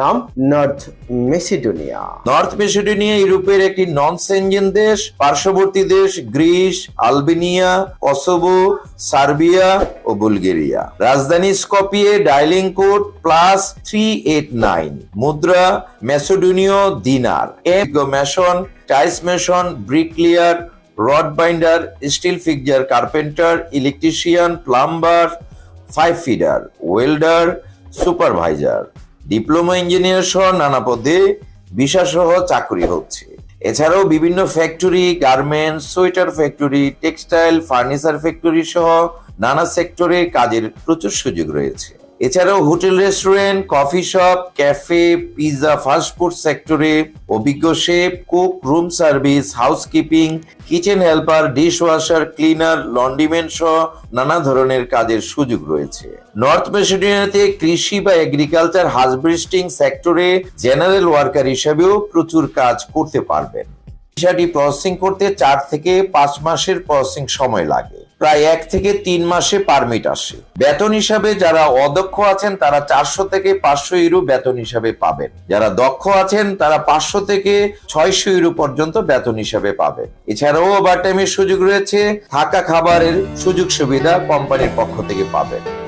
নাম north Macedonia. North Macedonia ইউরোপের একটি নন সেনজেন দেশ, পার্শ্ববর্তী দেশ গ্রিস, আলবেনিয়া, কসোভো, সার্বিয়া ও বুলগেরিয়া। রাজধানী Skopje dialling code plus three eight nine. মুদ্রা মেসোডোনীয় dinar. Mason tiles mason bricklayer, rod binder, steel fixer carpenter, electrician, plumber, pipe fitter, welder, supervisor. Diploma engineer সহ নানা পদে visa সহ চাকরি হচ্ছে। এছাড়াও বিভিন্ন factory garments sweater factory textile furniture factory সহ নানা সেক্টরে কাজের প্রচুর সুযোগ রয়েছে। এছাড়াও hotel, restaurant, coffee shop, cafe pizza fast food সেক্টরে অভিজ্ঞ chef, cook, room service, housekeeping, kitchen helper dish washer cleaner laundryman সহ নানা ধরনের কাজের সুযোগ রয়েছে। নর্থ মেসিডোনিয়াতে কৃষি বা এগ্রিকালচার হাজব্রিস্টিং সেক্টরে জেনারেল ওয়ার্কার হিসেবেও প্রচুর কাজ করতে পারবেন। ভিসাটি প্রসেসিং করতে চার থেকে পাঁচ মাসের প্রসেসিং সময় লাগে। প্রায় এক থেকে তিন মাসে পারমিট আসে। বেতন হিসাবে যারা অদক্ষ আছেন, তারা চারশো থেকে পাঁচশো ইউরো বেতন হিসাবে পাবেন। যারা দক্ষ আছেন, তারা পাঁচশো থেকে ছয়শো ইউরো পর্যন্ত বেতন হিসাবে পাবেন। এছাড়াও ওভারটাইমের সুযোগ রয়েছে, থাকা খাবারের সুযোগ সুবিধা কোম্পানির পক্ষ থেকে পাবেন।